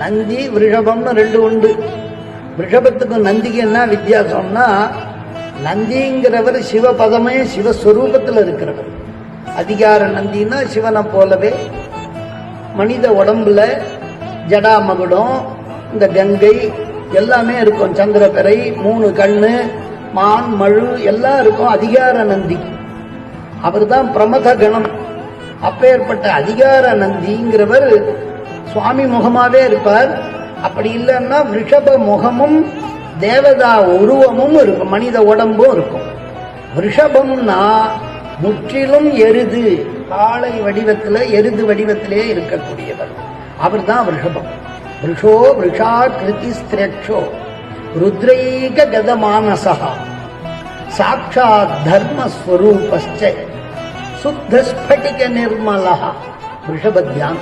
நந்தி விருஷபம்னு ரெண்டு உண்டு. ரிஷபத்துக்கும் நந்திக்கு என்ன வித்தியாசம்னா நந்திங்கிறவர் சிவபதமே சிவஸ்வரூபத்தில் இருக்கிறவர். அதிகார நந்தின்னா சிவனை போலவே மனித உடம்புல ஜடா மகுடம் இந்த கங்கை எல்லாமே இருக்கும். சந்திரபிறை மூணு கண்ணு மான் மழு எல்லாம் இருக்கும் அதிகார நந்தி. அவர் தான் பிரமத கணம் அப்பேற்பட்ட அதிகார நந்திங்கிறவர் சுவாமி முகமாவே இருப்பார். அப்படி இல்லைன்னா ரிஷப முகமும் தேவதா உருவமும் இருக்கும். மனித உடம்பும் இருக்கும். ரிஷபம்னா முற்றிலும் எருது காளை வடிவத்தில் எருது வடிவத்திலே இருக்கக்கூடியவர். அவர் தான் ரிஷபம். ரிஷோ ரிஷா கிருதி ஸ்திரேட்சோ ருத்ரைக கதமானசா சாட்சாத் தர்மஸ்வரூபஸ்ச சுத்த ஸ்பட்டிக நிர்மலா ரிஷபத்யான்.